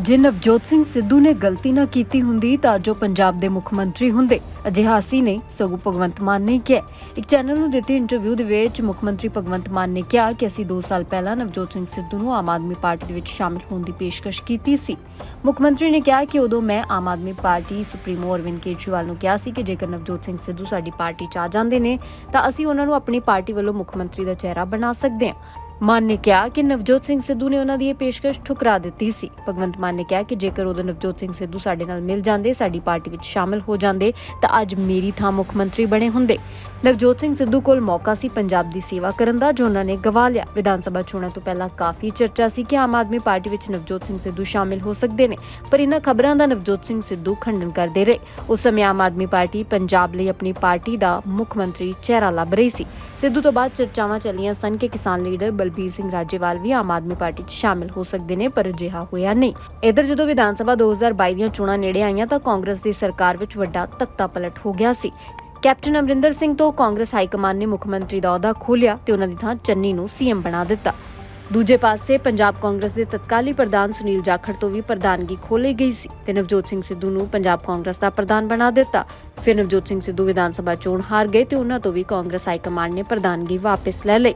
ਜੇ ਨਵਜੋਤ ਸਿੰਘ ਸਿੱਧੂ ਨੇ ਗਲਤੀ ਨਾ ਕੀਤੀ ਹੁੰਦੀ ਤਾਂ ਜੋ ਪੰਜਾਬ ਦੇ ਮੁੱਖ ਮੰਤਰੀ ਹੁੰਦੇ। ਅਜਿਹਾ ਅਸੀਂ ਨਹੀਂ ਸਗੋਂ ਭਗਵੰਤ ਮਾਨ ਨੇ ਕਿਹਾ। ਇੱਕ ਚੈਨਲ ਨੂੰ ਦਿੱਤੀ ਇੰਟਰਵਿਊ ਦੇ ਵਿੱਚ ਮੁੱਖ ਮੰਤਰੀ ਭਗਵੰਤ ਮਾਨ ਨੇ ਕਿਹਾ ਕਿ ਅਸੀਂ 2 ਸਾਲ ਪਹਿਲਾਂ ਨਵਜੋਤ ਸਿੰਘ ਸਿੱਧੂ ਨੂੰ ਆਮ ਆਦਮੀ ਪਾਰਟੀ ਦੇ ਵਿੱਚ ਸ਼ਾਮਿਲ ਹੋਣ ਦੀ ਪੇਸ਼ਕਸ਼ ਕੀਤੀ ਸੀ। ਮੁੱਖ ਮੰਤਰੀ ਨੇ ਕਿਹਾ ਕਿ ਉਦੋਂ ਮੈਂ ਆਮ ਆਦਮੀ ਪਾਰਟੀ ਸੁਪਰੀਮੋ ਅਰਵਿੰਦ ਕੇਜਰੀਵਾਲ ਨੂੰ ਕਿਹਾ ਸੀ ਕਿ ਜੇਕਰ ਨਵਜੋਤ ਸਿੰਘ ਸਿੱਧੂ ਸਾਡੀ ਪਾਰਟੀ ਚ ਆ ਜਾਂਦੇ ਨੇ ਤਾਂ ਅਸੀਂ ਉਹਨਾਂ ਨੂੰ ਆਪਣੀ ਪਾਰਟੀ ਵੱਲੋਂ ਮੁੱਖ ਮੰਤਰੀ ਦਾ ਚਿਹਰਾ ਬਣਾ ਸਕਦੇ ਹਾਂ। ਮਾਨ ਨੇ ਕਿਹਾ ਕਿ ਨਵਜੋਤ ਸਿੰਘ ਸਿੱਧੂ ਨੇ ਉਹਨਾਂ ਦੀ ਇਹ ਪੇਸ਼ਕਸ਼ ਠੁਕਰਾ ਦਿੱਤੀ ਸੀ। ਭਗਵੰਤ ਮਾਨ ਨੇ ਕਿਹਾ ਕਿ ਜੇਕਰ ਉਦੋਂ ਨਵਜੋਤ ਸਿੰਘ ਸਿੱਧੂ ਸਾਡੇ ਨਾਲ ਮਿਲ ਜਾਂਦੇ, ਸਾਡੀ ਪਾਰਟੀ ਵਿੱਚ ਸ਼ਾਮਿਲ ਹੋ ਜਾਂਦੇ, ਤਾਂ ਅੱਜ ਮੇਰੀ ਥਾਂ ਮੁੱਖ ਮੰਤਰੀ ਬਣੇ ਹੁੰਦੇ। ਨਵਜੋਤ ਸਿੰਘ ਸਿੱਧੂ ਕੋਲ ਮੌਕਾ ਸੀ ਪੰਜਾਬ ਦੀ ਸੇਵਾ ਕਰਨ ਦਾ, ਜੋ ਉਹਨਾਂ ਨੇ ਗਵਾ ਲਿਆ। ਵਿਧਾਨ ਸਭਾ ਚੋਣਾਂ ਤੋਂ ਪਹਿਲਾਂ ਕਾਫੀ ਚਰਚਾ ਸੀ ਕਿ ਆਮ ਆਦਮੀ ਪਾਰਟੀ ਵਿੱਚ ਨਵਜੋਤ ਸਿੰਘ ਸਿੱਧੂ ਸ਼ਾਮਿਲ ਹੋ ਸਕਦੇ ਨੇ, ਪਰ ਇਹਨਾਂ ਖਬਰਾਂ ਦਾ ਨਵਜੋਤ ਸਿੰਘ ਸਿੱਧੂ ਖੰਡਨ ਕਰਦੇ ਰਹੇ। ਉਸ ਸਮੇਂ ਆਮ ਆਦਮੀ ਪਾਰਟੀ ਪੰਜਾਬ ਲਈ ਆਪਣੀ ਪਾਰਟੀ ਦਾ ਮੁੱਖ ਮੰਤਰੀ ਚਿਹਰਾ ਲੱਭ ਰਹੀ ਸੀ। ਸਿੱਧੂ ਤੋਂ ਬਾਅਦ ਚਰਚਾਵਾਂ ਚੱਲੀਆਂ ਸਨ ਕਿ ਕਿਸਾਨ ਲੀਡਰ ਬਲਬੀਰ ਸਿੰਘ ਰਾਜੇਵਾਲ ਵੀ ਆਮ ਆਦਮੀ ਪਾਰਟੀ 'ਚ ਸ਼ਾਮਿਲ ਹੋ ਸਕਦੇ ਨੇ, ਪਰ ਅਜਿਹਾ ਹੋਇਆ ਨਹੀਂ। ਇਧਰ ਜਦੋਂ ਵਿਧਾਨ ਸਭਾ 2022 ਦੀਆਂ ਚੋਣਾਂ ਨੇੜੇ ਆਈਆਂ ਤਾਂ ਕਾਂਗਰਸ ਦੀ ਸਰਕਾਰ ਵਿੱਚ ਵੱਡਾ ਤਖਤਾ ਪਲਟ ਹੋ ਗਿਆ ਸੀ। ਕੈਪਟਨ ਅਮਰਿੰਦਰ ਸਿੰਘ ਤੋਂ ਕਾਂਗਰਸ ਹਾਈ ਨੇ ਮੁੱਖ ਮੰਤਰੀ ਦਾ ਅਹੁਦਾ ਖੋਲਿਆ ਤੇ ਉਹਨਾਂ ਦੀ ਥਾਂ ਚੰਨੀ ਨੂੰ ਸੀਐਮ ਬਣਾ ਦਿੱਤਾ। ਦੂਜੇ ਪਾਸੇ ਪੰਜਾਬ ਕਾਂਗਰਸ ਦੇ ਤਤਕਾਲੀ ਪ੍ਰਧਾਨ ਸੁਨੀਲ ਜਾਖੜ ਤੋਂ ਵੀ ਪ੍ਰਧਾਨਗੀ ਖੋਲੀ ਗਈ ਸੀ ਤੇ ਨਵਜੋਤ ਸਿੰਘ ਸਿੱਧੂ ਨੂੰ ਪੰਜਾਬ ਕਾਂਗਰਸ ਦਾ ਪ੍ਰਧਾਨ ਬਣਾ ਦਿੱਤਾ। ਫਿਰ ਨਵਜੋਤ ਸਿੰਘ ਸਿੱਧੂ ਵਿਧਾਨ ਸਭਾ ਚੋਣ ਹਾਰ ਗਏ ਤੇ ਉਹਨਾਂ ਤੋਂ ਵੀ ਕਾਂਗਰਸ ਹਾਈ ਕਮਾਂਡ ਨੇ ਪ੍ਰਧਾਨਗੀ ਵਾਪਸ ਲੈ ਲਈ।